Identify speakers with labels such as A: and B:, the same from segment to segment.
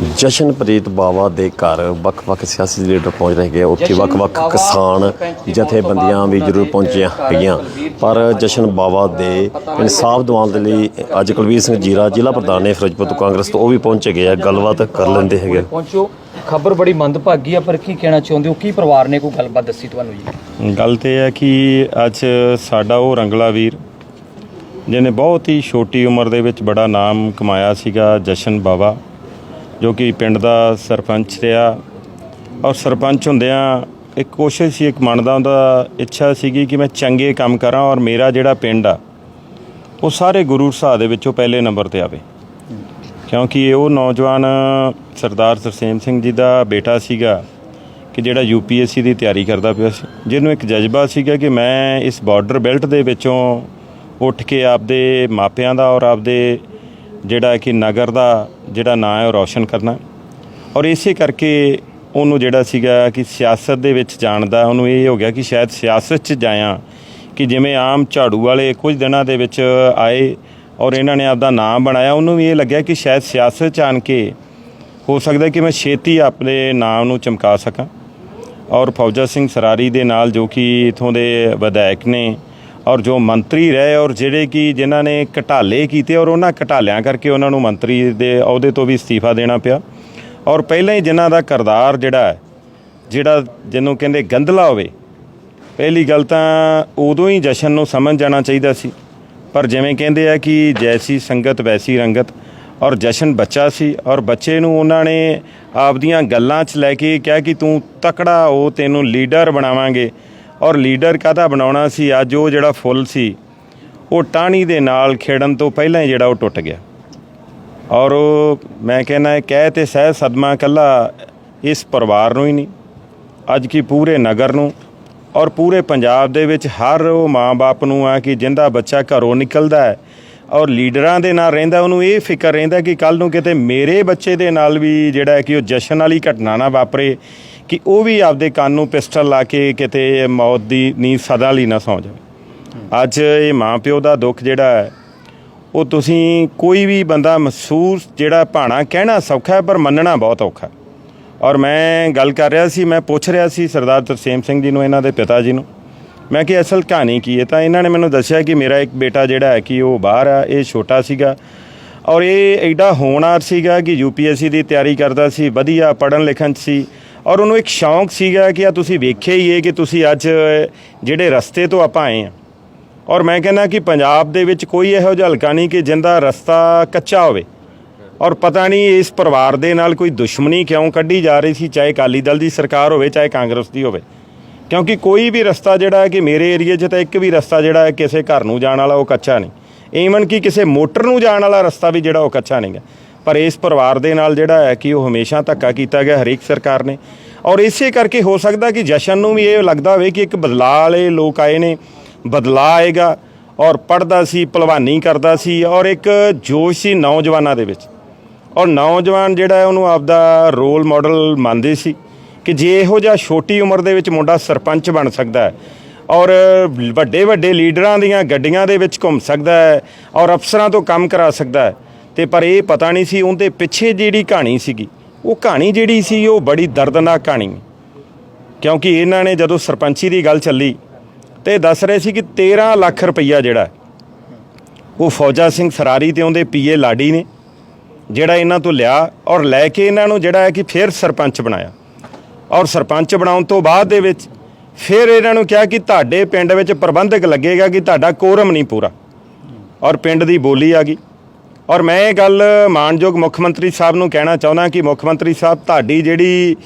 A: ਜਸ਼ਨਪ੍ਰੀਤ ਬਾਵਾ ਦੇ ਘਰ ਵੱਖ-ਵੱਖ ਸਿਆਸੀ ਲੀਡਰ ਪਹੁੰਚ ਰਹੇ ਹੈਗੇ ਉੱਥੇ ਵੱਖ-ਵੱਖ ਕਿਸਾਨ ਜਥੇਬੰਦੀਆਂ ਵੀ ਜ਼ਰੂਰ ਪਹੁੰਚੀਆਂ ਹੈਗੀਆਂ। ਪਰ ਜਸ਼ਨ ਬਾਵਾ ਦੇ ਇਨਸਾਫ ਦਿਵਾਉਣ ਦੇ ਲਈ ਅੱਜ ਕੁਲਵੀਰ ਸਿੰਘ ਜੀਰਾ ਜ਼ਿਲ੍ਹਾ ਪ੍ਰਧਾਨ ਨੇ ਫਿਰੋਜ਼ਪੁਰ ਤੋਂ ਕਾਂਗਰਸ ਤੋਂ ਉਹ ਵੀ ਪਹੁੰਚੇ ਗਏ ਆ। ਗੱਲਬਾਤ ਕਰ ਲੈਂਦੇ ਹੈਗੇ
B: ਪਹੁੰਚੋ। ਖਬਰ ਬੜੀ ਮੰਦਭਾਗੀ ਆ ਪਰ ਕੀ ਕਹਿਣਾ ਚਾਹੁੰਦੇ ਹੋ? ਕੀ ਪਰਿਵਾਰ ਨੇ ਕੋਈ ਗੱਲਬਾਤ ਦੱਸੀ ਤੁਹਾਨੂੰ ਜੀ?
C: ਗੱਲ ਤੇ ਇਹ ਹੈ ਕਿ ਅੱਜ ਸਾਡਾ ਉਹ ਰੰਗਲਾ ਵੀਰ ਜਿਹਨੇ ਬਹੁਤ ਹੀ ਛੋਟੀ ਉਮਰ ਦੇ ਵਿੱਚ ਬੜਾ ਨਾਮ ਕਮਾਇਆ ਸੀਗਾ ਜਸ਼ਨ ਬਾਵਾ। ਜੋ ਕਿ ਪਿੰਡ ਦਾ ਸਰਪੰਚ ਰਿਹਾ ਔਰ ਸਰਪੰਚ ਹੁੰਦਿਆਂ ਇੱਕ ਕੋਸ਼ਿਸ਼ ਸੀ, ਇੱਕ ਮਨ ਦਾ ਉਹਦਾ ਇੱਛਾ ਸੀਗੀ ਕਿ ਮੈਂ ਚੰਗੇ ਕੰਮ ਕਰਾਂ ਔਰ ਮੇਰਾ ਜਿਹੜਾ ਪਿੰਡ ਆ, ਉਹ ਸਾਰੇ ਗੁਰੂ ਸਾਹਿਬ ਦੇ ਵਿੱਚੋਂ ਪਹਿਲੇ ਨੰਬਰ ਤੇ ਆਵੇ। ਕਿਉਂਕਿ ਇਹ ਉਹ ਨੌਜਵਾਨ ਸਰਦਾਰ ਤਰਸੇਮ ਸਿੰਘ ਜੀ ਦਾ ਬੇਟਾ ਸੀਗਾ ਕਿ ਜਿਹੜਾ ਯੂਪੀਐਸਸੀ ਦੀ ਤਿਆਰੀ ਕਰਦਾ ਪਿਆ ਸੀ। ਜਿਹਨੂੰ ਇੱਕ ਜਜ਼ਬਾ ਸੀਗਾ ਕਿ ਮੈਂ ਇਸ ਬਾਰਡਰ ਬੈਲਟ ਦੇ ਵਿੱਚੋਂ ਉੱਠ ਕੇ ਆਪਦੇ ਮਾਪਿਆਂ ਦਾ ਔਰ ਆਪਦੇ ਜਿਹੜਾ ਕਿ ਨਗਰ ਦਾ ਜਿਹੜਾ ਨਾਂ ਹੈ ਉਹ ਰੌਸ਼ਨ ਕਰਨਾ। ਔਰ ਇਸੇ ਕਰਕੇ ਉਹਨੂੰ ਜਿਹੜਾ ਸੀਗਾ ਕਿ ਸਿਆਸਤ ਦੇ ਵਿੱਚ ਜਾਣ ਦਾ ਉਹਨੂੰ ਇਹ ਹੋ ਗਿਆ ਕਿ ਸ਼ਾਇਦ ਸਿਆਸਤ 'ਚ ਜਾਇਆ ਕਿ ਜਿਵੇਂ ਆਮ ਝਾੜੂ ਵਾਲੇ ਕੁਝ ਦਿਨਾਂ ਦੇ ਵਿੱਚ ਆਏ ਔਰ ਇਹਨਾਂ ਨੇ ਆਪਦਾ ਨਾਮ ਬਣਾਇਆ, ਉਹਨੂੰ ਵੀ ਇਹ ਲੱਗਿਆ ਕਿ ਸ਼ਾਇਦ ਸਿਆਸਤ 'ਚ ਆਣ ਕੇ ਹੋ ਸਕਦਾ ਕਿ ਮੈਂ ਛੇਤੀ ਆਪਣੇ ਨਾਮ ਨੂੰ ਚਮਕਾ ਸਕਾਂ। ਔਰ ਫੌਜਾ ਸਿੰਘ ਸਰਾਰੀ ਦੇ ਨਾਲ ਜੋ ਕਿ ਇਥੋਂ ਦੇ ਵਿਧਾਇਕ ਨੇ ਔਰ ਜੋ ਮੰਤਰੀ ਰਹੇ ਔਰ ਜਿਹੜੇ ਕਿ ਜਿਨ੍ਹਾਂ ਨੇ ਘਟਾਲੇ ਕੀਤੇ ਔਰ ਉਹਨਾਂ ਘਟਾਲਿਆਂ ਕਰਕੇ ਉਹਨਾਂ ਨੂੰ ਮੰਤਰੀ ਦੇ ਅਹੁਦੇ ਤੋਂ ਵੀ ਅਸਤੀਫਾ ਦੇਣਾ ਪਿਆ। ਔਰ ਪਹਿਲਾਂ ਹੀ ਜਿਨ੍ਹਾਂ ਦਾ ਕਰਦਾਰ ਜਿਹੜਾ ਹੈ, ਜਿਹੜਾ ਜਿਹਨੂੰ ਕਹਿੰਦੇ ਗੰਦਲਾ ਹੋਵੇ, ਪਹਿਲੀ ਗੱਲ ਤਾਂ ਉਦੋਂ ਹੀ ਜਸ਼ਨ ਨੂੰ ਸਮਝ ਜਾਣਾ ਚਾਹੀਦਾ ਸੀ। ਪਰ ਜਿਵੇਂ ਕਹਿੰਦੇ ਆ ਕਿ ਜੈਸੀ ਸੰਗਤ ਵੈਸੀ ਰੰਗਤ, ਔਰ ਜਸ਼ਨ ਬੱਚਾ ਸੀ ਔਰ ਬੱਚੇ ਨੂੰ ਉਹਨਾਂ ਨੇ ਆਪਦੀਆਂ ਗੱਲਾਂ 'ਚ ਲੈ ਕੇ ਕਿਹਾ ਕਿ ਤੂੰ ਤਕੜਾ ਹੋ, ਤੈਨੂੰ ਲੀਡਰ ਬਣਾਵਾਂਗੇ। ਔਰ ਲੀਡਰ ਕਾਹਦਾ ਬਣਾਉਣਾ ਸੀ? ਅੱਜ ਉਹ ਜਿਹੜਾ ਫੁੱਲ ਸੀ, ਉਹ ਟਾਹਣੀ ਦੇ ਨਾਲ ਖੇੜਨ ਤੋਂ ਪਹਿਲਾਂ ਹੀ ਜਿਹੜਾ ਉਹ ਟੁੱਟ ਗਿਆ। ਔਰ ਉਹ ਮੈਂ ਕਹਿੰਦਾ, ਇਹ ਕਹਿ ਤੇ ਸਹਿ ਸਦਮਾ ਕੱਲਾ ਇਸ ਪਰਿਵਾਰ ਨੂੰ ਹੀ ਨਹੀਂ। ਅੱਜ ਕੀ ਪੂਰੇ ਨਗਰ ਨੂੰ ਔਰ ਪੂਰੇ ਪੰਜਾਬ ਦੇ ਵਿੱਚ ਹਰ ਉਹ ਮਾਂ-ਬਾਪ ਨੂੰ ਆ ਕਿ ਜਿੰਦਾ ਬੱਚਾ ਘਰੋਂ ਨਿਕਲਦਾ ਹੈ ਔਰ ਲੀਡਰਾਂ ਦੇ ਨਾਲ ਰਹਿੰਦਾ, ਉਹਨੂੰ ਇਹ ਫਿਕਰ ਰਹਿੰਦਾ ਕਿ ਕੱਲ ਨੂੰ ਕਿਤੇ ਮੇਰੇ ਬੱਚੇ ਦੇ ਨਾਲ ਵੀ ਜਿਹੜਾ ਕਿ ਉਹ ਜਸ਼ਨ ਵਾਲੀ ਘਟਨਾ ਨਾ ਵਾਪਰੇ। ਕਿ ਉਹ ਵੀ ਆਪਦੇ ਕੰਨ ਨੂੰ ਪਿਸਟਲ ਲਾ ਕੇ ਕਿਤੇ ਮੌਤ ਦੀ ਨੀਂਦ ਸਦਾ ਲਈ ਨਾ ਸੌਂ ਜਾਵੇ। ਅੱਜ ਇਹ ਮਾਂ ਪਿਓ ਦਾ ਦੁੱਖ ਜਿਹੜਾ ਹੈ, ਉਹ ਤੁਸੀਂ ਕੋਈ ਵੀ ਬੰਦਾ ਮਹਿਸੂਸ ਜਿਹੜਾ ਭਾਣਾ ਕਹਿਣਾ ਸੌਖਾ ਹੈ, ਪਰ ਮੰਨਣਾ ਬਹੁਤ ਔਖਾ ਔਰ ਮੈਂ ਗੱਲ ਕਰ ਰਿਹਾ ਸੀ, ਮੈਂ ਪੁੱਛ ਰਿਹਾ ਸੀ ਸਰਦਾਰ ਤਰਸੇਮ ਸਿੰਘ ਜੀ ਨੂੰ, ਇਹਨਾਂ ਦੇ ਪਿਤਾ ਜੀ ਨੂੰ। ਮੈਂ ਕਿ ਅਸਲ ਕਹਾਣੀ ਕੀ ਹੈ? ਤਾਂ ਇਹਨਾਂ ਨੇ ਮੈਨੂੰ ਦੱਸਿਆ ਕਿ ਮੇਰਾ ਇੱਕ ਬੇਟਾ ਜਿਹੜਾ ਹੈ ਕਿ ਉਹ ਬਾਹਰ ਆ, ਇਹ ਛੋਟਾ ਸੀਗਾ। ਔਰ ਇਹ ਐਡਾ ਹੋਣਹਾਰ ਸੀਗਾ ਕਿ ਯੂਪੀਐਸਸੀ ਦੀ ਤਿਆਰੀ ਕਰਦਾ ਸੀ, ਵਧੀਆ ਪੜਨ ਲਿਖਣ 'ਚ ਸੀ। ਔਰ ਉਹਨੂੰ ਇੱਕ ਸ਼ੌਂਕ ਸੀਗਾ ਕਿ ਆ ਤੁਸੀਂ ਵੇਖਿਆ ਹੀ ਹੈ ਕਿ ਤੁਸੀਂ ਅੱਜ ਜਿਹੜੇ ਰਸਤੇ ਤੋਂ ਆਪਾਂ ਆਏ ਆ ਔਰ ਮੈਂ ਕਹਿੰਦਾ ਕਿ ਪੰਜਾਬ ਦੇ ਵਿੱਚ ਕੋਈ ਇਹੋ ਜਿਹਾ ਹਲਕਾ ਨਹੀਂ ਕਿ ਜਿੰਦਾ ਰਸਤਾ ਕੱਚਾ ਹੋਵੇ। ਔਰ ਪਤਾ ਨਹੀਂ ਇਸ ਪਰਿਵਾਰ ਦੇ ਨਾਲ ਕੋਈ ਦੁਸ਼ਮਣੀ ਕਿਉਂ ਕੱਢੀ ਜਾ ਰਹੀ ਸੀ, ਚਾਹੇ ਅਕਾਲੀ ਦਲ ਦੀ ਸਰਕਾਰ ਹੋਵੇ, ਚਾਹੇ ਕਾਂਗਰਸ ਦੀ ਹੋਵੇ। ਕਿਉਂਕਿ ਕੋਈ ਵੀ ਰਸਤਾ ਜਿਹੜਾ ਹੈ ਕਿ ਮੇਰੇ ਏਰੀਆ 'ਚ ਤਾਂ ਇੱਕ ਵੀ ਰਸਤਾ ਜਿਹੜਾ ਹੈ ਕਿਸੇ ਘਰ ਨੂੰ ਜਾਣ ਵਾਲਾ ਉਹ ਕੱਚਾ ਨਹੀਂ। ਈਵਨ ਕਿ ਕਿਸੇ ਮੋਟਰ ਨੂੰ ਜਾਣ ਵਾਲਾ ਰਸਤਾ ਵੀ ਜਿਹੜਾ ਉਹ ਕੱਚਾ ਨਹੀਂ ਹੈ ਪਰ ਇਸ ਪਰਿਵਾਰ ਦੇ ਨਾਲ ਜਿਹੜਾ ਹੈ ਕਿ ਉਹ ਹਮੇਸ਼ਾ ਧੱਕਾ ਕੀਤਾ ਗਿਆ ਹਰੇਕ ਸਰਕਾਰ ਨੇ। ਔਰ ਇਸੇ ਕਰਕੇ ਹੋ ਸਕਦਾ ਕਿ ਜਸ਼ਨ ਨੂੰ ਵੀ ਇਹ ਲੱਗਦਾ ਹੋਵੇ ਕਿ ਇੱਕ ਬਦਲਾਅ ਵਾਲੇ ਲੋਕ ਆਏ ਨੇ, ਬਦਲਾਅ ਆਏਗਾ ਔਰ ਪੜਦਾ ਸੀ, ਭਲਵਾਨੀ ਕਰਦਾ ਸੀ ਔਰ ਇੱਕ ਜੋਸ਼ ਸੀ ਨੌਜਵਾਨਾਂ ਦੇ ਵਿੱਚ। ਔਰ ਨੌਜਵਾਨ ਜਿਹੜਾ ਉਹਨੂੰ ਆਪਦਾ ਰੋਲ ਮਾਡਲ ਮੰਨਦੇ ਸੀ ਕਿ ਜੇ ਇਹੋ ਜਿਹਾ ਛੋਟੀ ਉਮਰ ਦੇ ਵਿੱਚ ਮੁੰਡਾ ਸਰਪੰਚ ਬਣ ਸਕਦਾ ਹੈ ਔਰ ਵੱਡੇ ਵੱਡੇ ਲੀਡਰਾਂ ਦੀਆਂ ਗੱਡੀਆਂ ਦੇ ਵਿੱਚ ਘੁੰਮ ਸਕਦਾ ਹੈ ਔਰ ਅਫਸਰਾਂ ਤੋਂ ਕੰਮ ਕਰਾ ਸਕਦਾ ਹੈ ਤੇ ਪਰ ਇਹ ਪਤਾ ਨਹੀਂ ਸੀ, ਉਹਦੇ ਪਿੱਛੇ ਜਿਹੜੀ ਕਹਾਣੀ ਸੀਗੀ, ਉਹ ਕਹਾਣੀ ਜਿਹੜੀ ਸੀ, ਉਹ ਬੜੀ ਦਰਦਨਾਕ ਕਹਾਣੀ ਕਿਉਂਕਿ ਇਹਨਾਂ ਨੇ ਜਦੋਂ ਸਰਪੰਚੀ ਦੀ ਗੱਲ ਚੱਲੀ ਤੇ ਦੱਸ ਰਹੇ ਸੀ ਕਿ 13 ਲੱਖ ਰੁਪਈਆ ਜਿਹੜਾ ਉਹ ਫੌਜਾ ਸਿੰਘ ਸਰਾਰੀ ਤੇ ਉਹਦੇ ਪੀਏ ਲਾਡੀ ਨੇ, ਜਿਹੜਾ ਇਹਨਾਂ ਤੋਂ ਲਿਆ ਔਰ ਲੈ ਕੇ ਇਹਨਾਂ ਨੂੰ ਜਿਹੜਾ ਹੈ ਕਿ ਫਿਰ ਸਰਪੰਚ ਬਣਾਇਆ। ਔਰ ਸਰਪੰਚ ਬਣਾਉਣ ਤੋਂ ਬਾਅਦ ਦੇ ਵਿੱਚ ਫਿਰ ਇਹਨਾਂ ਨੂੰ ਕਿਹਾ ਕਿ ਤੁਹਾਡੇ ਪਿੰਡ ਵਿੱਚ ਪ੍ਰਬੰਧਕ ਲੱਗੇਗਾ ਕਿ ਤੁਹਾਡਾ ਕੋਰਮ ਨਹੀਂ ਪੂਰਾ। ਔਰ ਪਿੰਡ ਦੀ ਬੋਲੀ ਆ ਗਈ। ਔਰ ਮੈਂ ਇਹ ਗੱਲ ਮਾਨਯੋਗ ਮੁੱਖ ਮੰਤਰੀ ਸਾਹਿਬ ਨੂੰ ਕਹਿਣਾ ਚਾਹੁੰਦਾ ਕਿ ਮੁੱਖ ਮੰਤਰੀ ਸਾਹਿਬ, ਤੁਹਾਡੀ ਜਿਹੜੀ,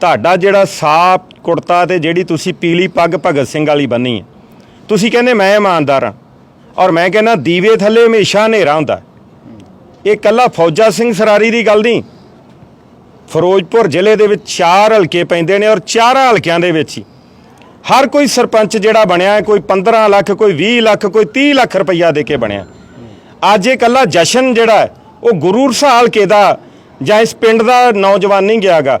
C: ਤੁਹਾਡਾ ਜਿਹੜਾ ਸਾਫ਼ ਕੁੜਤਾ ਤੇ ਜਿਹੜੀ ਤੁਸੀਂ ਪੀਲੀ ਪੱਗ ਭਗਤ ਸਿੰਘ ਵਾਲੀ ਬੰਨੀ ਹੈ, ਤੁਸੀਂ ਕਹਿੰਦੇ ਮੈਂ ਇਮਾਨਦਾਰ ਹਾਂ ਔਰ ਮੈਂ ਕਹਿੰਦਾ ਦੀਵੇ ਥੱਲੇ ਹਮੇਸ਼ਾ ਹਨੇਰਾ ਹੁੰਦਾ। ਇਹ ਕੱਲਾ ਫੌਜਾ ਸਿੰਘ ਸਰਾਰੀ ਦੀ ਗੱਲ ਨਹੀਂ। ਫਿਰੋਜ਼ਪੁਰ ਜ਼ਿਲ੍ਹੇ ਦੇ ਵਿੱਚ ਚਾਰ ਹਲਕੇ ਪੈਂਦੇ ਨੇ ਔਰ ਚਾਰਾਂ ਹਲਕਿਆਂ ਦੇ ਵਿੱਚ ਹੀ। ਹਰ ਕੋਈ ਸਰਪੰਚ ਜਿਹੜਾ ਬਣਿਆ ਕੋਈ 15 ਲੱਖ, ਕੋਈ 20 ਲੱਖ, ਕੋਈ 30 ਲੱਖ ਰੁਪਈਆ ਦੇ ਕੇ ਬਣਿਆ। ਅੱਜ ਇਹ ਕੱਲਾ ਜਸ਼ਨ ਜਿਹੜਾ ਉਹ ਗੁਰੂ ਰਸਾਲ ਹਲਕੇ ਦਾ ਜਾਂ ਇਸ ਪਿੰਡ ਦਾ ਨੌਜਵਾਨ ਨਹੀਂ ਗਿਆਗਾ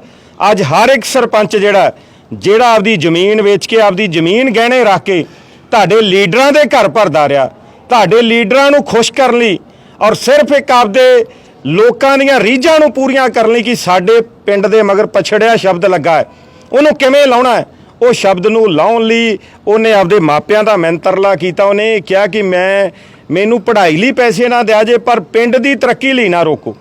C: ਅੱਜ ਹਰ ਇੱਕ ਸਰਪੰਚ ਜਿਹੜਾ ਜਿਹੜਾ ਆਪਦੀ ਜ਼ਮੀਨ ਵੇਚ ਕੇ, ਆਪਦੀ ਜ਼ਮੀਨ ਗਹਿਣੇ ਰੱਖ ਕੇ ਤੁਹਾਡੇ ਲੀਡਰਾਂ ਦੇ ਘਰ ਭਰਦਾ ਰਿਹਾ। ਤੁਹਾਡੇ ਲੀਡਰਾਂ ਨੂੰ ਖੁਸ਼ ਕਰਨ ਲਈ ਔਰ ਸਿਰਫ ਇੱਕ ਆਪਦੇ ਲੋਕਾਂ ਦੀਆਂ ਰੀਝਾਂ ਨੂੰ ਪੂਰੀਆਂ ਕਰਨ ਲਈ ਕਿ ਸਾਡੇ ਪਿੰਡ ਦੇ ਮਗਰ ਪਛੜਿਆ ਸ਼ਬਦ ਲੱਗਾ ਹੈ। ਉਹਨੂੰ ਕਿਵੇਂ ਲਾਉਣਾ ਹੈ? ਉਹ ਸ਼ਬਦ ਨੂੰ ਲਾਉਣ ਲਈ ਉਹਨੇ ਆਪਦੇ ਮਾਪਿਆਂ ਦਾ ਮੈਂਤਰਲਾ ਕੀਤਾ। ਉਹਨੇ ਇਹ ਕਿਹਾ ਕਿ ਮੈਂ ਮੈਨੂੰ ਪੜ੍ਹਾਈ ਲਈ ਪੈਸੇ ਨਾ ਦਿਆ ਜੇ, ਪਰ ਪਿੰਡ ਦੀ ਤਰੱਕੀ ਲਈ ਨਾ ਰੋਕੋ।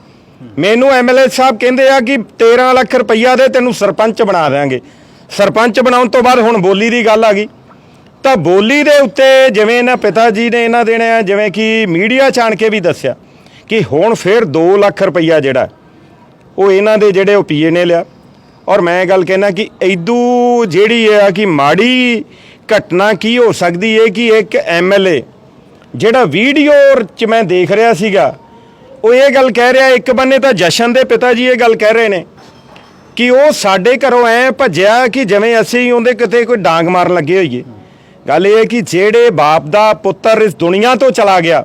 C: ਮੈਨੂੰ ਐਮਐਲਏ ਸਾਹਿਬ ਕਹਿੰਦੇ ਆ ਕਿ 13 ਲੱਖ ਰੁਪਈਆ ਦੇ ਤੈਨੂੰ ਸਰਪੰਚ ਬਣਾ ਦੇਾਂਗੇ ਸਰਪੰਚ ਬਣਾਉਣ ਤੋਂ ਬਾਅਦ ਹੁਣ ਬੋਲੀ ਦੀ ਗੱਲ ਆ ਗਈ। ਤਾਂ ਬੋਲੀ ਦੇ ਉੱਤੇ ਜਿਵੇਂ ਇਹਨਾਂ ਪਿਤਾ ਜੀ ਨੇ ਇਹਨਾਂ ਦੇਣੇ ਆ, ਜਿਵੇਂ ਕਿ ਮੀਡੀਆ ਚਾਣ ਕੇ ਵੀ ਦੱਸਿਆ ਕਿ ਹੁਣ ਫਿਰ 2 ਲੱਖ ਰੁਪਈਆ ਜਿਹੜਾ, ਉਹ ਇਹਨਾਂ ਦੇ ਜਿਹੜੇ ਉਹ ਪੀਏ ਨੇ ਲਿਆ। ਔਰ ਮੈਂ ਇਹ ਗੱਲ ਕਹਿਣਾ ਕਿ ਐਦੂ ਜਿਹੜੀ ਹੈ ਕਿ ਮਾੜੀ ਘਟਨਾ ਕੀ ਹੋ ਸਕਦੀ ਹੈ ਕਿ ਇੱਕ ਐਮਐਲਏ ਜਿਹੜਾ ਵੀਡੀਓ ਚ ਮੈਂ ਦੇਖ ਰਿਹਾ ਸੀਗਾ, ਉਹ ਇਹ ਗੱਲ ਕਹਿ ਰਿਹਾ, ਇੱਕ ਬੰਨੇ ਤਾਂ ਜਸ਼ਨ ਦੇ ਪਿਤਾ ਜੀ ਇਹ ਗੱਲ ਕਹਿ ਰਹੇ ਨੇ ਕਿ ਉਹ ਸਾਡੇ ਘਰੋਂ ਐ ਭੱਜਿਆ ਕਿ ਜਿਵੇਂ ਅਸੀਂ ਉਹਦੇ ਕਿਤੇ ਕੋਈ ਡਾਂਗ ਮਾਰਨ ਲੱਗੇ ਹੋਈਏ। ਗੱਲ ਇਹ ਹੈ ਕਿ ਜਿਹੜੇ ਬਾਪ ਦਾ ਪੁੱਤਰ ਇਸ ਦੁਨੀਆ ਤੋਂ ਚਲਾ ਗਿਆ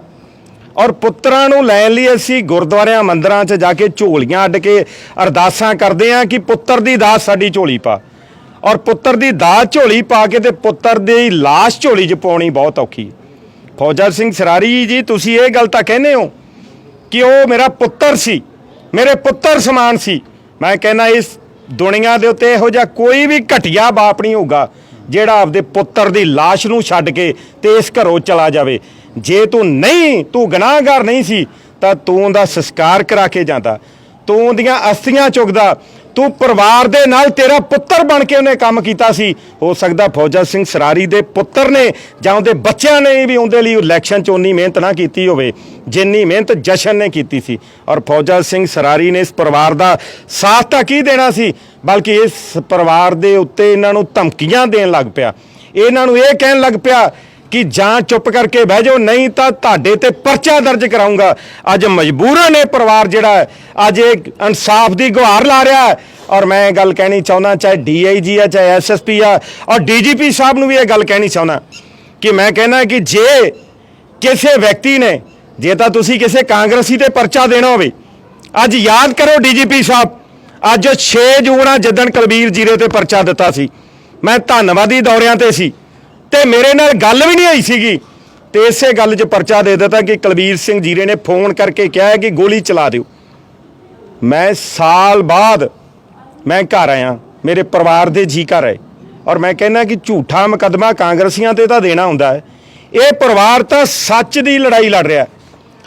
C: ਔਰ ਪੁੱਤਰਾਂ ਨੂੰ ਲੈਣ ਲਈ ਅਸੀਂ ਗੁਰਦੁਆਰਿਆਂ ਮੰਦਰਾਂ 'ਚ ਜਾ ਕੇ ਝੋਲੀਆਂ ਅੱਡ ਕੇ ਅਰਦਾਸਾਂ ਕਰਦੇ ਹਾਂ ਕਿ ਪੁੱਤਰ ਦੀ ਦਾਤ ਸਾਡੀ ਝੋਲੀ ਪਾ। ਔਰ ਪੁੱਤਰ ਦੀ ਦਾਤ ਝੋਲੀ ਪਾ ਕੇ ਤੇ ਪੁੱਤਰ ਦੀ ਲਾਸ਼ ਝੋਲੀ 'ਚ ਪਾਉਣੀ ਬਹੁਤ ਔਖੀ ਹੈ। ਫੌਜਾ ਸਿੰਘ ਸਰਾਰੀ ਜੀ, ਤੁਸੀਂ ਇਹ ਗੱਲ ਤਾਂ ਕਹਿੰਦੇ ਹੋ ਕਿ ਉਹ ਮੇਰਾ ਪੁੱਤਰ ਸੀ, ਮੇਰੇ ਪੁੱਤਰ ਸਮਾਨ ਸੀ। ਮੈਂ ਕਹਿੰਦਾ ਇਸ ਦੁਨੀਆ ਦੇ ਉੱਤੇ ਇਹੋ ਜਿਹਾ ਕੋਈ ਵੀ ਘਟਿਆ ਬਾਪ ਨਹੀਂ ਹੋਊਗਾ ਜਿਹੜਾ ਆਪਦੇ ਪੁੱਤਰ ਦੀ ਲਾਸ਼ ਨੂੰ ਛੱਡ ਕੇ ਤੇ ਇਸ ਘਰੋਂ ਚਲਾ ਜਾਵੇ। ਜੇ ਤੂੰ ਨਹੀਂ, ਤੂੰ ਗੁਨਾਹਗਾਰ ਨਹੀਂ ਸੀ, ਤਾਂ ਤੂੰ ਉਹਦਾ ਸੰਸਕਾਰ ਕਰਾ ਕੇ ਜਾਂਦਾ। ਤੂੰ ਉਹਦੀਆਂ ਅਸਥੀਆਂ ਚੁਗਦਾ ਤੂੰ ਪਰਿਵਾਰ ਦੇ ਨਾਲ ਤੇਰਾ ਪੁੱਤਰ ਬਣ ਕੇ ਉਹਨੇ ਕੰਮ ਕੀਤਾ ਸੀ। ਹੋ ਸਕਦਾ ਫੌਜਾ ਸਿੰਘ ਸਰਾਰੀ ਦੇ ਪੁੱਤਰ ਨੇ ਜਾਂ ਉਹਦੇ ਬੱਚਿਆਂ ਨੇ ਵੀ ਉਹਦੇ ਲਈ ਇਲੈਕਸ਼ਨ 'ਚ ਉਨੀ ਮਿਹਨਤ ਨਾ ਕੀਤੀ ਹੋਵੇ, ਜਿੰਨੀ ਮਿਹਨਤ ਜਸ਼ਨ ਨੇ ਕੀਤੀ ਸੀ। ਔਰ ਫੌਜਾ ਸਿੰਘ ਸਰਾਰੀ ਨੇ ਇਸ ਪਰਿਵਾਰ ਦਾ ਸਾਥ ਤਾਂ ਕੀ ਦੇਣਾ ਸੀ? ਬਲਕਿ ਇਸ ਪਰਿਵਾਰ ਦੇ ਉੱਤੇ ਇਹਨਾਂ ਨੂੰ ਧਮਕੀਆਂ ਦੇਣ ਲੱਗ ਪਿਆ। ਇਹਨਾਂ ਨੂੰ ਇਹ ਕਹਿਣ ਲੱਗ ਪਿਆ ਕਿ ਜਾਂ ਚੁੱਪ ਕਰਕੇ ਬਹਿ ਜਾਓ, ਨਹੀਂ ਤਾਂ ਤੁਹਾਡੇ ਤੇ ਪਰਚਾ ਦਰਜ ਕਰਾਉਂਗਾ। ਅੱਜ ਮਜਬੂਰਨ ਇਹ ਪਰਿਵਾਰ ਜਿਹੜਾ ਹੈ, ਅੱਜ ਇਹ ਇਨਸਾਫ ਦੀ ਗੁਹਾਰ ਲਾ ਰਿਹਾ ਹੈ। ਔਰ ਮੈਂ ਇਹ ਗੱਲ ਕਹਿਣੀ ਚਾਹੁੰਦਾ, ਚਾਹੇ ਡੀਆਈਜੀ ਆ, ਚਾਹੇ ਐਸਐਸਪੀ ਆ, ਔਰ ਡੀਜੀਪੀ ਸਾਹਿਬ ਨੂੰ ਵੀ ਇਹ ਗੱਲ ਕਹਿਣੀ ਚਾਹੁੰਦਾ ਕਿ ਮੈਂ ਕਹਿੰਦਾ ਕਿ ਜੇ ਕਿਸੇ ਵਿਅਕਤੀ ਨੇ, ਜੇ ਤਾਂ ਤੁਸੀਂ ਕਿਸੇ ਕਾਂਗਰਸੀ ਤੇ ਪਰਚਾ ਦੇਣਾ ਹੋਵੇ, ਅੱਜ ਯਾਦ ਕਰੋ ਡੀਜੀਪੀ ਸਾਹਿਬ, ਅੱਜ 6 ਜੂਨ ਆ ਜਦਨ ਕੁਲਬੀਰ ਜੀਰੇ ਤੇ ਪਰਚਾ ਦਿੱਤਾ ਸੀ। ਮੈਂ ਧੰਨਵਾਦੀ ਦੌਰਿਆਂ ਤੇ ਸੀ। ਤੇ ਮੇਰੇ ਨਾਲ ਗੱਲ ਵੀ ਨਹੀਂ ਹੋਈ ਸੀਗੀ। ਤੇ ਇਸੇ ਗੱਲ 'ਚ ਪਰਚਾ ਦੇ ਦਿੱਤਾ ਕਿ ਕੁਲਬੀਰ ਸਿੰਘ ਜੀਰੇ ਨੇ ਫੋਨ ਕਰਕੇ ਕਿਹਾ ਹੈ ਕਿ ਗੋਲੀ ਚਲਾ ਦਿਓ। ਮੈਂ ਸਾਲ ਬਾਅਦ ਮੈਂ ਘਰ ਆਇਆ। ਮੇਰੇ ਪਰਿਵਾਰ ਦੇ ਜੀ ਘਰ ਆਏ। ਔਰ ਮੈਂ ਕਹਿੰਦਾ ਕਿ ਝੂਠਾ ਮੁਕੱਦਮਾ ਕਾਂਗਰਸੀਆਂ ਤੇ ਤਾਂ ਦੇਣਾ ਹੁੰਦਾ ਹੈ। ਇਹ ਪਰਿਵਾਰ ਤਾਂ ਸੱਚ ਦੀ ਲੜਾਈ ਲੜ ਰਿਹਾ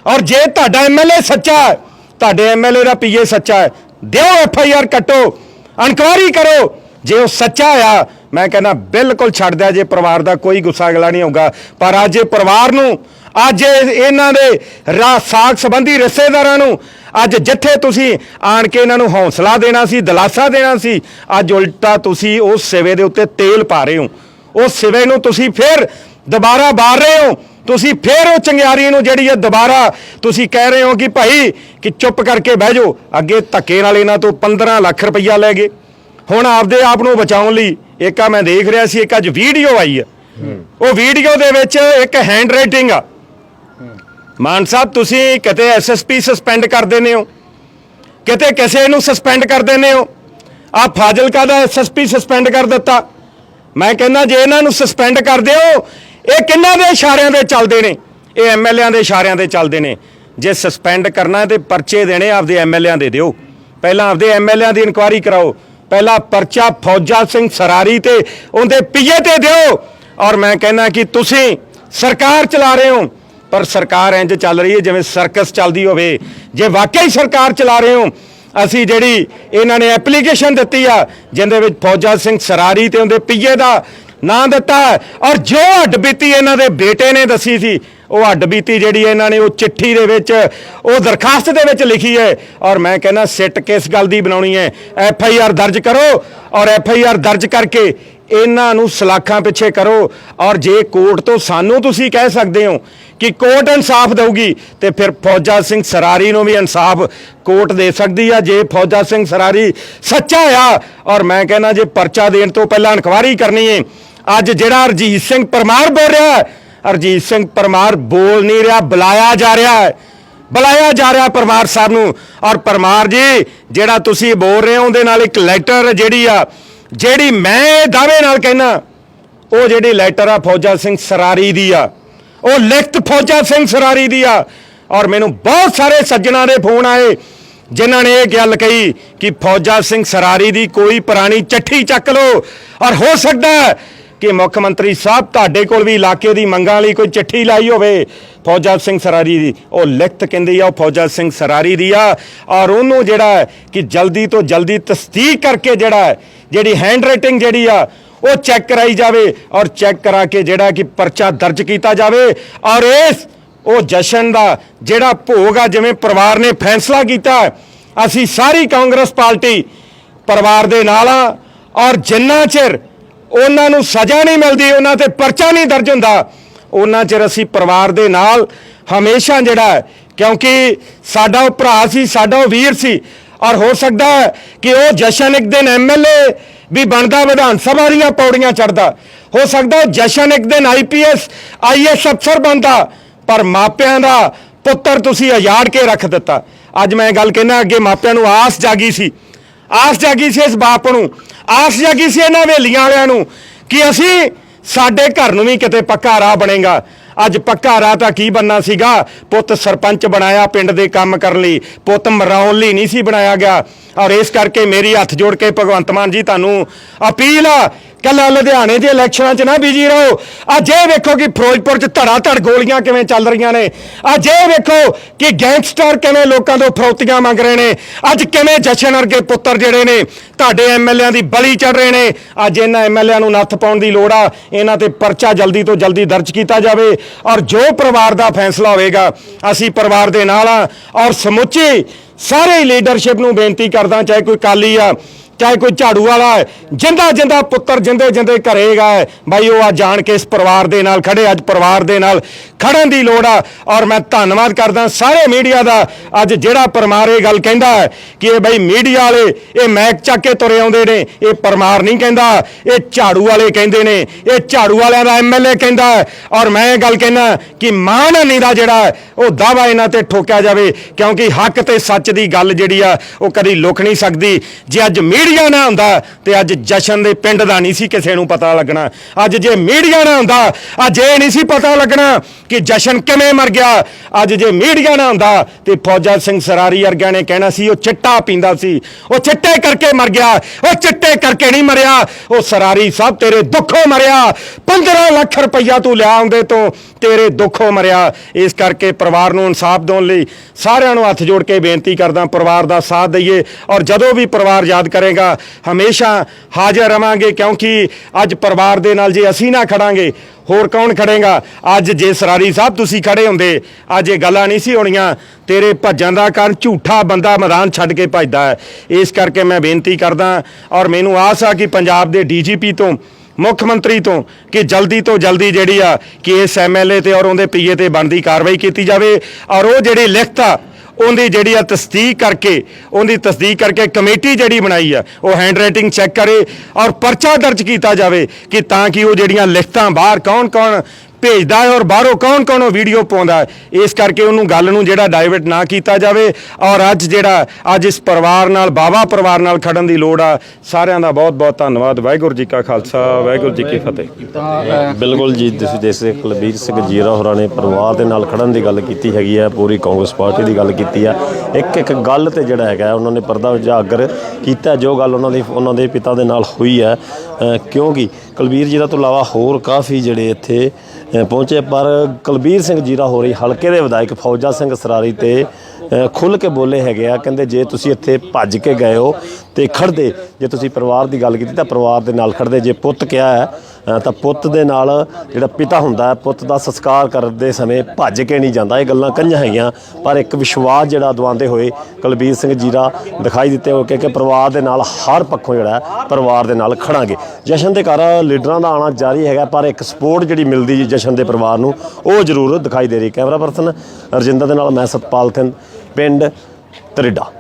C: ਔਰ ਜੇ ਤੁਹਾਡਾ ਐਮਐਲਏ ਸੱਚਾ ਹੈ, ਤੁਹਾਡੇ ਐਮਐਲਏ ਦਾ ਪੀਏ ਸੱਚਾ ਹੈ, ਦਿਓ ਐਫਆਈਆਰ ਕੱਟੋ, ਇਨਕੁਆਰੀ ਕਰੋ। ਜੇ ਉਹ ਸੱਚਾ ਆ, ਮੈਂ ਕਹਿੰਦਾ ਬਿਲਕੁਲ ਛੱਡ ਦਿਆ, ਜੇ ਪਰਿਵਾਰ ਦਾ ਕੋਈ ਗੁੱਸਾ ਅਗਲਾ ਨਹੀਂ ਹੋਊਗਾ। ਪਰ ਅੱਜ ਇਹ ਪਰਿਵਾਰ ਨੂੰ, ਅੱਜ ਇਹਨਾਂ ਦੇ ਰਾ ਸਾਖ ਸੰਬੰਧੀ ਰਿਸ਼ਤੇਦਾਰਾਂ ਨੂੰ, ਅੱਜ ਜਿੱਥੇ ਤੁਸੀਂ ਆਣ ਕੇ ਇਹਨਾਂ ਨੂੰ ਹੌਸਲਾ ਦੇਣਾ ਸੀ, ਦਿਲਾਸਾ ਦੇਣਾ ਸੀ, ਅੱਜ ਉਲਟਾ ਤੁਸੀਂ ਉਸ ਸਿਵੇ ਦੇ ਉੱਤੇ ਤੇਲ ਪਾ ਰਹੇ ਹੋ। ਉਸ ਸਿਵੇ ਨੂੰ ਤੁਸੀਂ ਫਿਰ ਦੁਬਾਰਾ ਬਾਰ ਰਹੇ ਹੋ। ਤੁਸੀਂ ਫਿਰ ਉਹ ਚੰਗਿਆਰੀ ਨੂੰ ਜਿਹੜੀ ਹੈ ਦੁਬਾਰਾ ਤੁਸੀਂ ਕਹਿ ਰਹੇ ਹੋ ਕਿ ਭਾਈ, ਕਿ ਚੁੱਪ ਕਰਕੇ ਬਹਿ ਜਾਓ। ਅੱਗੇ ਧੱਕੇ ਨਾਲ ਇਹਨਾਂ ਤੋਂ 15 ਲੱਖ ਰੁਪਈਆ ਲੈ ਗਏ। ਹੁਣ ਆਪਦੇ ਆਪ ਨੂੰ ਬਚਾਉਣ ਲਈ ਇੱਕ ਆ ਮੈਂ ਦੇਖ ਰਿਹਾ ਸੀ, ਇੱਕ ਅੱਜ ਵੀਡੀਓ ਆਈ ਹੈ ਉਹ ਵੀਡੀਓ ਦੇ ਵਿੱਚ ਇੱਕ ਹੈਂਡ ਰਾਈਟਿੰਗ ਆ। ਮਾਨ ਸਾਹਿਬ, ਤੁਸੀਂ ਕਿਤੇ ਐਸਐਸਪੀ ਸਸਪੈਂਡ ਕਰ ਦਿੰਦੇ ਹੋ? ਕਿਤੇ ਕਿਸੇ ਨੂੰ ਸਸਪੈਂਡ ਕਰ ਦਿੰਦੇ ਹੋ? ਆ ਫਾਜ਼ਿਲਕਾ ਦਾ ਐਸਐਸਪੀ ਸਸਪੈਂਡ ਕਰ ਦਿੱਤਾ। ਮੈਂ ਕਹਿੰਦਾ, ਜੇ ਇਹਨਾਂ ਨੂੰ ਸਸਪੈਂਡ ਕਰ ਦਿਓ, ਇਹ ਕਿੰਨਾਂ ਦੇ ਇਸ਼ਾਰਿਆਂ ਦੇ ਚੱਲਦੇ ਨੇ? ਇਹ ਐਮਐਲਏਆਂ ਦੇ ਇਸ਼ਾਰਿਆਂ ਦੇ ਚੱਲਦੇ ਨੇ। ਜੇ ਸਸਪੈਂਡ ਕਰਨਾ ਤੇ ਪਰਚੇ ਦੇਣੇ ਆਪਦੇ ਐਮਐਲਏਆਂ ਦੇ ਦਿਓ। ਪਹਿਲਾਂ ਆਪਦੇ ਐਮਐਲਏਆਂ ਦੀ ਇਨਕੁਆਇਰੀ ਕਰਾਓ। ਪਹਿਲਾ ਪਰਚਾ ਫੌਜਾ ਸਿੰਘ ਸਰਾਰੀ ਤੇ ਉਹਦੇ ਪੀਏ ਤੇ ਦਿਓ। ਔਰ ਮੈਂ ਕਹਿੰਦਾ ਕਿ ਤੁਸੀਂ ਸਰਕਾਰ ਚਲਾ ਰਹੇ ਹੋ, ਪਰ ਸਰਕਾਰ ਇੰਜ ਚੱਲ ਰਹੀ ਹੈ ਜਿਵੇਂ ਸਰਕਸ ਚੱਲਦੀ ਹੋਵੇ। ਜੇ ਵਾਕਈ ਸਰਕਾਰ ਚਲਾ ਰਹੇ ਹੋ, ਅਸੀਂ ਜਿਹੜੀ ਇਹਨਾਂ ਨੇ ਐਪਲੀਕੇਸ਼ਨ ਦਿੱਤੀ ਆ ਜਿੰਦੇ ਵਿੱਚ ਫੌਜਾ ਸਿੰਘ ਸਰਾਰੀ ਤੇ ਉਹਦੇ ਪੀਏ ਦਾ ਨਾਂ ਦਿੱਤਾ। ਹੈ ਔਰ ਜੋ ਹੱਡਬੀਤੀ ਇਹਨਾਂ ਦੇ ਬੇਟੇ ਨੇ ਦੱਸੀ ਸੀ ਉਹ ਅੱਡ ਬੀਤੀ ਜਿਹੜੀ ਇਹਨਾਂ ਨੇ ਉਹ ਚਿੱਠੀ ਦੇ ਵਿੱਚ, ਉਹ ਦਰਖਾਸਤ ਦੇ ਵਿੱਚ ਲਿਖੀ ਹੈ। ਔਰ ਮੈਂ ਕਹਿੰਦਾ, ਸਿੱਟ ਕਿਸ ਗੱਲ ਦੀ ਬਣਾਉਣੀ ਹੈ? ਐਫ ਆਈ ਆਰ ਦਰਜ ਕਰੋ। ਔਰ ਐਫ ਆਈ ਆਰ ਦਰਜ ਕਰਕੇ ਇਹਨਾਂ ਨੂੰ ਸਲਾਖਾਂ ਪਿੱਛੇ ਕਰੋ। ਔਰ ਜੇ ਕੋਰਟ ਤੋਂ ਸਾਨੂੰ ਤੁਸੀਂ ਕਹਿ ਸਕਦੇ ਹੋ ਕਿ ਕੋਰਟ ਇਨਸਾਫ ਦੇਊਗੀ, ਤੇ ਫਿਰ ਫੌਜਾ ਸਿੰਘ ਸਰਾਰੀ ਨੂੰ ਵੀ ਇਨਸਾਫ ਕੋਰਟ ਦੇ ਸਕਦੀ ਆ। ਜੇ ਫੌਜਾ ਸਿੰਘ ਸਰਾਰੀ ਸੱਚਾ ਆ, ਔਰ ਮੈਂ ਕਹਿੰਦਾ, ਜੇ ਪਰਚਾ ਦੇਣ ਤੋਂ ਪਹਿਲਾਂ ਇਨਕੁਆਰੀ ਕਰਨੀ ਹੈ ਅੱਜ ਜਿਹੜਾ ਅਰਜੀਤ ਸਿੰਘ ਪਰਮਾਰ ਬੋਲ ਰਿਹਾ ਅਰਜੀਤ ਸਿੰਘ ਪਰਮਾਰ ਬੋਲ ਨਹੀਂ ਰਿਹਾ, ਬੁਲਾਇਆ ਜਾ ਰਿਹਾ ਹੈ। ਬੁਲਾਇਆ ਜਾ ਰਿਹਾ ਪਰਮਾਰ ਸਾਹਿਬ ਨੂੰ। ਔਰ ਪਰਮਾਰ ਜੀ, ਜਿਹੜਾ ਤੁਸੀਂ ਬੋਲ ਰਹੇ ਹੋ, ਉਹਦੇ ਨਾਲ ਇੱਕ ਲੈਟਰ ਜਿਹੜੀ ਆ, ਜਿਹੜੀ ਮੈਂ ਦਾਅਵੇ ਨਾਲ ਕਹਿਣਾ ਉਹ ਜਿਹੜੀ ਲੈਟਰ ਆ ਫੌਜਾ ਸਿੰਘ ਸਰਾਰੀ ਦੀ ਆ। ਉਹ ਲਿਖਤ ਫੌਜਾ ਸਿੰਘ ਸਰਾਰੀ ਦੀ ਆ। ਔਰ ਮੈਨੂੰ ਬਹੁਤ ਸਾਰੇ ਸੱਜਣਾ ਦੇ ਫੋਨ ਆਏ, ਜਿਨ੍ਹਾਂ ਨੇ ਇਹ ਗੱਲ ਕਹੀ ਕਿ ਫੌਜਾ ਸਿੰਘ ਸਰਾਰੀ ਦੀ ਕੋਈ ਪੁਰਾਣੀ ਚੱਠੀ ਚੱਕ ਲਓ। ਔਰ ਹੋ ਸਕਦਾ ਕਿ ਮੁੱਖ ਮੰਤਰੀ ਸਾਹਿਬ ਤੁਹਾਡੇ ਕੋਲ ਵੀ ਇਲਾਕੇ ਦੀ ਮੰਗਾਂ ਲਈ ਕੋਈ ਚਿੱਠੀ ਲਾਈ ਹੋਵੇ। ਫੌਜਾ ਸਿੰਘ ਸਰਾਰੀ ਦੀ, ਉਹ ਲਿਖਤ ਕਹਿੰਦੀ ਆ, ਉਹ ਫੌਜਾ ਸਿੰਘ ਸਰਾਰੀ ਦੀ ਆ। ਔਰ ਉਹਨੂੰ ਜਿਹੜਾ ਕਿ ਜਲਦੀ ਤੋਂ ਜਲਦੀ ਤਸਦੀਕ ਕਰਕੇ ਜਿਹੜਾ ਜਿਹੜੀ ਹੈਂਡ ਰਾਈਟਿੰਗ ਜਿਹੜੀ ਆ, ਉਹ ਚੈੱਕ ਕਰਾਈ ਜਾਵੇ ਔਰ ਚੈੱਕ ਕਰਾ ਕੇ ਜਿਹੜਾ ਕਿ ਪਰਚਾ ਦਰਜ ਕੀਤਾ ਜਾਵੇ। ਔਰ ਇਸ, ਉਹ ਜਸ਼ਨ ਦਾ ਜਿਹੜਾ ਭੋਗ ਆ, ਜਿਵੇਂ ਪਰਿਵਾਰ ਨੇ ਫੈਸਲਾ ਕੀਤਾ ਅਸੀਂ ਸਾਰੀ ਕਾਂਗਰਸ ਪਾਰਟੀ ਪਰਿਵਾਰ ਦੇ ਨਾਲ ਆ। ਔਰ ਜਿੰਨਾ ਚਿਰ ਉਹਨਾਂ ਨੂੰ ਸਜ਼ਾ ਨਹੀਂ ਮਿਲਦੀ, ਉਹਨਾਂ ਤੇ ਪਰਚਾ ਨਹੀਂ ਦਰਜ ਹੁੰਦਾ। ਉਹਨਾਂ ਚਿਰ ਅਸੀਂ ਪਰਿਵਾਰ ਦੇ ਨਾਲ ਹਮੇਸ਼ਾ ਜਿਹੜਾ ਕਿਉਂਕਿ ਸਾਡਾ ਉਹ ਭਰਾ ਸੀ, ਸਾਡਾ ਉਹ ਵੀਰ ਸੀ, ਔਰ ਹੋ ਸਕਦਾ ਹੈ ਕਿ ਉਹ ਜਸ਼ਨ ਇੱਕ ਦਿਨ ਐਮਐਲਏ ਵੀ ਬਣਦਾ, ਵਿਧਾਨ ਸਭਾ ਦੀਆਂ ਪੌੜੀਆਂ ਚੜਦਾ ਹੋ ਸਕਦਾ ਜਸ਼ਨ ਇੱਕ ਦਿਨ ਆਈਪੀਐਸ ਆਈਐਸ ਅਫਸਰ ਬਣਦਾ, ਪਰ ਮਾਪਿਆਂ ਦਾ ਪੁੱਤਰ ਤੁਸੀਂ ਅਜਾੜ ਕੇ ਰੱਖ ਦਿੱਤਾ। ਅੱਜ ਮੈਂ ਇਹ ਗੱਲ ਕਹਿਣਾ ਅੱਗੇ ਮਾਪਿਆਂ ਨੂੰ ਆਸ ਜਾਗੀ ਸੀ। ਆਸ ਜਾਗੀ ਸੀ ਇਸ ਬਾਪ ਨੂੰ। ਆਸ ਜਾਗੀ ਸੀ ਇਹਨਾਂ ਹਵੇਲੀਆਂ ਵਾਲਿਆਂ ਨੂੰ ਕਿ ਅਸੀਂ ਸਾਡੇ ਘਰ ਨੂੰ ਵੀ ਕਿਤੇ ਪੱਕਾ ਰਾਹ ਬਣੇਗਾ। ਅੱਜ ਪੱਕਾ ਰਾਹ ਤਾਂ ਕੀ ਬੰਨਾ ਸੀਗਾ? ਪੁੱਤ ਸਰਪੰਚ ਬਣਾਇਆ ਪਿੰਡ ਦੇ ਕੰਮ ਕਰਨ ਲਈ। ਪੁੱਤ ਮਰਾਉਣ ਲਈ ਨਹੀਂ ਸੀ ਬਣਾਇਆ ਗਿਆ। ਔਰ ਇਸ ਕਰਕੇ ਮੇਰੀ ਹੱਥ ਜੋੜ ਕੇ ਭਗਵੰਤ ਮਾਨ ਜੀ, ਤੁਹਾਨੂੰ ਅਪੀਲ ਆ ਕੱਲਾ ਲੁਧਿਆਣੇ ਦੇ ਇਲੈਕਸ਼ਨਾਂ 'ਚ ਨਾ ਬਿਜ਼ੀ ਰਹੋ। ਅੱਜ ਇਹ ਵੇਖੋ ਕਿ ਫਿਰੋਜ਼ਪੁਰ 'ਚ ਧੜਾ ਧੜ ਗੋਲੀਆਂ ਕਿਵੇਂ ਚੱਲ ਰਹੀਆਂ ਨੇ। ਅੱਜ ਇਹ ਵੇਖੋ ਕਿ ਗੈਂਗਸਟਰ ਕਿਵੇਂ ਲੋਕਾਂ ਤੋਂ ਫਰੌਤੀਆਂ ਮੰਗ ਰਹੇ ਨੇ। ਅੱਜ ਕਿਵੇਂ ਜਸ਼ਨ ਵਰਗੇ ਪੁੱਤਰ ਜਿਹੜੇ ਨੇ, ਤੁਹਾਡੇ ਐਮਐਲਏਆਂ ਦੀ ਬਲੀ ਚੜ ਰਹੇ ਨੇ। ਅੱਜ ਇਹਨਾਂ ਐਮਐਲਏਆਂ ਨੂੰ ਨੱਥ ਪਾਉਣ ਦੀ ਲੋੜ ਆ। ਇਹਨਾਂ ਤੇ ਪਰਚਾ ਜਲਦੀ ਤੋਂ ਜਲਦੀ ਦਰਜ ਕੀਤਾ ਜਾਵੇ। ਔਰ ਜੋ ਪਰਿਵਾਰ ਦਾ ਫੈਸਲਾ ਹੋਵੇਗਾ, ਅਸੀਂ ਪਰਿਵਾਰ ਦੇ ਨਾਲ ਆ। ਔਰ ਸਮੁੱਚੀ ਸਾਰੇ ਲੀਡਰਸ਼ਿਪ ਨੂੰ ਬੇਨਤੀ ਕਰਦਾ, ਚਾਹੇ ਕੋਈ ਕਾਲੀ ਆ ਚਾਹੇ ਕੋਈ ਝਾੜੂ ਵਾਲਾ ਹੈ, ਜਿੰਦਾ ਜਿੰਦਾ ਪੁੱਤਰ ਜਿੰਦੇ ਜਿੰਦੇ ਘਰੇਗਾ ਬਾਈ ਉਹ ਆ ਜਾਣ ਕੇ ਇਸ ਪਰਿਵਾਰ ਦੇ ਨਾਲ ਖੜੇ, ਅੱਜ ਪਰਿਵਾਰ ਦੇ ਨਾਲ ਖੜਨ ਦੀ ਲੋੜ ਆ। ਔਰ ਮੈਂ ਧੰਨਵਾਦ ਕਰਦਾ ਸਾਰੇ ਮੀਡੀਆ ਦਾ, ਅੱਜ ਜਿਹੜਾ ਪਰਮਾਰ ਇਹ ਗੱਲ ਕਹਿੰਦਾ ਹੈ ਕਿ ਇਹ ਬਈ ਮੀਡੀਆ ਵਾਲੇ, ਇਹ ਮੈਕ ਚੱਕ ਕੇ ਤੁਰੇ ਆਉਂਦੇ ਨੇ, ਇਹ ਪਰਮਾਰ ਨਹੀਂ ਕਹਿੰਦਾ, ਇਹ ਝਾੜੂ ਵਾਲੇ ਕਹਿੰਦੇ ਨੇ, ਇਹ ਝਾੜੂ ਵਾਲਿਆਂ ਦਾ ਐਮਐਲਏ ਕਹਿੰਦਾ ਔਰ ਮੈਂ ਇਹ ਗੱਲ ਕਹਿਣਾ ਕਿ ਮਾਨਹਾਨੀ ਦਾ ਜਿਹੜਾ ਉਹ ਦਾਵਾ ਇਹਨਾਂ ਤੇ ਠੋਕਿਆ ਜਾਵੇ, ਕਿਉਂਕਿ ਹੱਕ ਤੇ ਸੱਚ ਦੀ ਗੱਲ ਜਿਹੜੀ ਆ, ਉਹ ਕਦੀ ਲੁਕ ਨਹੀਂ ਸਕਦੀ। ਜੇ ਅੱਜ ਮੀਡੀਆ ਨਾ ਹੁੰਦਾ ਤੇ ਅੱਜ ਜਸ਼ਨ ਦੇ ਪਿੰਡ ਦਾ ਨਹੀਂ ਸੀ ਕਿਸੇ ਨੂੰ ਪਤਾ ਲੱਗਣਾ। ਅੱਜ ਜੇ ਮੀਡੀਆ ਨਾ ਹੁੰਦਾ, ਅੱਜ ਇਹ ਨਹੀਂ ਸੀ ਪਤਾ ਲੱਗਣਾ ਕਿ ਜਸ਼ਨ ਕਿਵੇਂ ਮਰ ਗਿਆ। ਅੱਜ ਜੇ ਮੀਡੀਆ ਨਾ ਹੁੰਦਾ ਤੇ ਫੌਜਾ ਸਿੰਘ ਸਰਾਰੀ ਵਰਗਿਆਂ ਨੇ ਕਹਿਣਾ ਸੀ, ਉਹ ਚਿੱਟਾ ਪੀਂਦਾ ਸੀ। ਉਹ ਚਿੱਟੇ ਕਰਕੇ ਮਰ ਗਿਆ, ਉਹ ਚਿੱਟੇ ਕਰਕੇ ਨਹੀਂ ਮਰਿਆ। ਉਹ ਸਰਾਰੀ ਸਾਹਿਬ ਤੇਰੇ ਦੁੱਖੋਂ ਮਰਿਆ। 15 ਲੱਖ ਰੁਪਈਆ ਤੂੰ ਲਿਆ ਆਉਂਦੇ ਤੋਂ। ਤੇਰੇ ਦੁੱਖੋਂ ਮਰਿਆ। ਇਸ ਕਰਕੇ ਪਰਿਵਾਰ ਨੂੰ ਇਨਸਾਫ ਦੇਣ ਲਈ ਸਾਰਿਆਂ ਨੂੰ ਹੱਥ ਜੋੜ ਕੇ ਬੇਨਤੀ ਕਰਦਾ ਪਰਿਵਾਰ ਦਾ ਸਾਥ ਦਈਏ ਔਰ ਜਦੋਂ ਵੀ ਪਰਿਵਾਰ ਯਾਦ ਕਰੇਗਾ, ਹਮੇਸ਼ਾ ਹਾਜ਼ਰ ਰਵਾਂਗੇ ਕਿਉਂਕਿ ਅੱਜ ਪਰਿਵਾਰ ਦੇ ਨਾਲ ਜੇ ਅਸੀਂ ਨਾ ਖੜਾਂਗੇ, ਹੋਰ ਕੌਣ ਖੜੇਗਾ? ਅੱਜ ਜੇ ਸਰਾਰੀ ਸਾਹਿਬ ਤੁਸੀਂ ਖੜੇ ਹੁੰਦੇ, ਅੱਜ ਇਹ ਗੱਲਾਂ ਨਹੀਂ ਸੀ ਹੋਣੀਆਂ। ਤੇਰੇ ਭੱਜਾਂ ਦਾ ਕਾਰਨ ਝੂਠਾ ਬੰਦਾ ਮੈਦਾਨ ਛੱਡ ਕੇ ਭੱਜਦਾ ਹੈ। ਇਸ ਕਰਕੇ ਮੈਂ ਬੇਨਤੀ ਕਰਦਾ ਔਰ ਮੈਨੂੰ ਆਸ ਆ ਕਿ ਪੰਜਾਬ ਦੇ ਡੀਜੀਪੀ ਤੋਂ ਮੁੱਖ ਮੰਤਰੀ ਤੋਂ ਕਿ ਜਲਦੀ ਤੋਂ ਜਲਦੀ ਜਿਹੜੀ ਆ ਕਿ ਇਸ ਐਮਐਲਏ ਤੇ ਔਰ ਉਹਦੇ ਪੀਏ ਤੇ ਬਣਦੀ ਕਾਰਵਾਈ ਕੀਤੀ ਜਾਵੇ ਔਰ ਉਹ ਜਿਹੜੀ ਲਿਖਤ ਆ, ਉਹਦੀ ਜਿਹੜੀ ਆ ਤਸਦੀਕ ਕਰਕੇ, ਉਹਦੀ ਤਸਦੀਕ ਕਰਕੇ ਕਮੇਟੀ ਜਿਹੜੀ ਬਣਾਈ ਆ, ਉਹ ਹੈਂਡ ਰਾਈਟਿੰਗ ਚੈੱਕ ਕਰੇ ਔਰ ਪਰਚਾ ਦਰਜ ਕੀਤਾ ਜਾਵੇ ਕਿ ਤਾਂ ਕਿ ਉਹ ਜਿਹੜੀਆਂ ਲਿਖਤਾਂ ਬਾਹਰ ਕੌਣ-ਕੌਣ ਭੇਜਦਾ ਹੈ ਔਰ ਬਾਹਰੋਂ ਕੌਣ-ਕੌਣ ਉਹ ਵੀਡੀਓ ਪਾਉਂਦਾ ਹੈ। ਇਸ ਕਰਕੇ ਉਹਨੂੰ ਗੱਲ ਨੂੰ ਜਿਹੜਾ ਡਾਇਵਰਟ ਨਾ ਕੀਤਾ ਜਾਵੇ ਔਰ ਅੱਜ ਜਿਹੜਾ, ਅੱਜ ਇਸ ਪਰਿਵਾਰ ਨਾਲ, ਬਾਵਾ ਪਰਿਵਾਰ ਨਾਲ ਖੜਨ ਦੀ ਲੋੜ ਆ। ਸਾਰਿਆਂ ਦਾ ਬਹੁਤ-ਬਹੁਤ ਧੰਨਵਾਦ। ਵਾਹਿਗੁਰੂ ਜੀ ਕਾ ਖਾਲਸਾ, ਵਾਹਿਗੁਰੂ ਜੀ ਕੀ ਫਤਿਹ।
A: ਬਿਲਕੁਲ ਜੀ, ਤੁਸੀਂ ਦੇਖਦੇ ਸਕਦੇ ਕੁਲਬੀਰ ਸਿੰਘ ਜੀਰਾ ਹੋਰਾਂ ਨੇ ਪਰਿਵਾਰ ਦੇ ਨਾਲ ਖੜਨ ਦੀ ਗੱਲ ਕੀਤੀ ਹੈਗੀ ਹੈ ਪੂਰੀ ਕਾਂਗਰਸ ਪਾਰਟੀ ਦੀ ਗੱਲ ਕੀਤੀ ਆ। ਇੱਕ ਇੱਕ ਗੱਲ ਤੇ ਜਿਹੜਾ ਹੈਗਾ, ਉਹਨਾਂ ਨੇ ਪਰਦਾ ਉਜਾਗਰ ਕੀਤਾ, ਜੋ ਗੱਲ ਉਹਨਾਂ ਦੀ, ਉਹਨਾਂ ਦੇ ਪਿਤਾ ਦੇ ਨਾਲ ਹੋਈ ਹੈ ਕਿਉਂਕਿ ਕੁਲਬੀਰ ਜੀਰਾ ਤੋਂ ਇਲਾਵਾ ਹੋਰ ਕਾਫੀ ਜਿਹੜੇ ਇੱਥੇ ਪਹੁੰਚੇ ਪਰ ਕੁਲਬੀਰ ਸਿੰਘ ਜੀਰਾ ਹੋ ਰਹੀ ਹਲਕੇ ਦੇ ਵਿਧਾਇਕ ਫੌਜਾ ਸਿੰਘ ਸਰਾਰੀ ਤੇ ਅ, ਖੁੱਲ੍ਹ ਕੇ ਬੋਲੇ ਹੈਗੇ ਆ ਕਹਿੰਦੇ ਜੇ ਤੁਸੀਂ ਇੱਥੇ ਭੱਜ ਕੇ ਗਏ ਹੋ ਤੇ ਖੜਦੇ ਜੇ ਤੁਸੀਂ ਪਰਿਵਾਰ ਦੀ ਗੱਲ ਕੀਤੀ ਤਾਂ ਪਰਿਵਾਰ ਦੇ ਨਾਲ ਖੜਦੇ ਜੇ ਪੁੱਤ ਕਿਹਾ ਹੈ ਤਾਂ ਪੁੱਤ ਦੇ ਨਾਲ ਜਿਹੜਾ ਪਿਤਾ ਹੁੰਦਾ ਹੈ ਪੁੱਤ ਦਾ ਸੰਸਕਾਰ ਕਰਦੇ ਸਮੇਂ ਭੱਜ ਕੇ ਨਹੀਂ ਜਾਂਦਾ। ਇਹ ਗੱਲਾਂ ਕਈਆਂ ਹੈਗੀਆਂ ਪਰ ਇੱਕ ਵਿਸ਼ਵਾਸ ਜਿਹੜਾ ਦਵਾਉਂਦੇ ਹੋਏ ਕੁਲਬੀਰ ਸਿੰਘ ਜੀਰਾ ਦਿਖਾਈ ਦਿੱਤੇ ਹੋ ਕਿ ਕਿ ਪਰਿਵਾਰ ਦੇ ਨਾਲ ਹਰ ਪੱਖੋਂ ਜਿਹੜਾ ਪਰਿਵਾਰ ਦੇ ਨਾਲ ਖੜਾਂਗੇ। ਜਸ਼ਨ ਦੇ ਘਰ ਲੀਡਰਾਂ ਦਾ ਆਣਾ ਜਾਰੀ ਹੈਗਾ ਪਰ ਇੱਕ ਸਪੋਰਟ ਜਿਹੜੀ ਮਿਲਦੀ ਜੀ ਜਸ਼ਨ ਦੇ ਪਰਿਵਾਰ ਨੂੰ ਉਹ ਜ਼ਰੂਰ ਦਿਖਾਈ ਦੇ ਰਹੀ। ਕੈਮਰਾ ਪਰਸਨ ਰਜਿੰਦਰ ਦੇ ਨਾਲ ਮੈਂ ਸਤਪਾਲ ਸਿੰਘ ਪਿੰਡ ਤਰਿੱਡਾ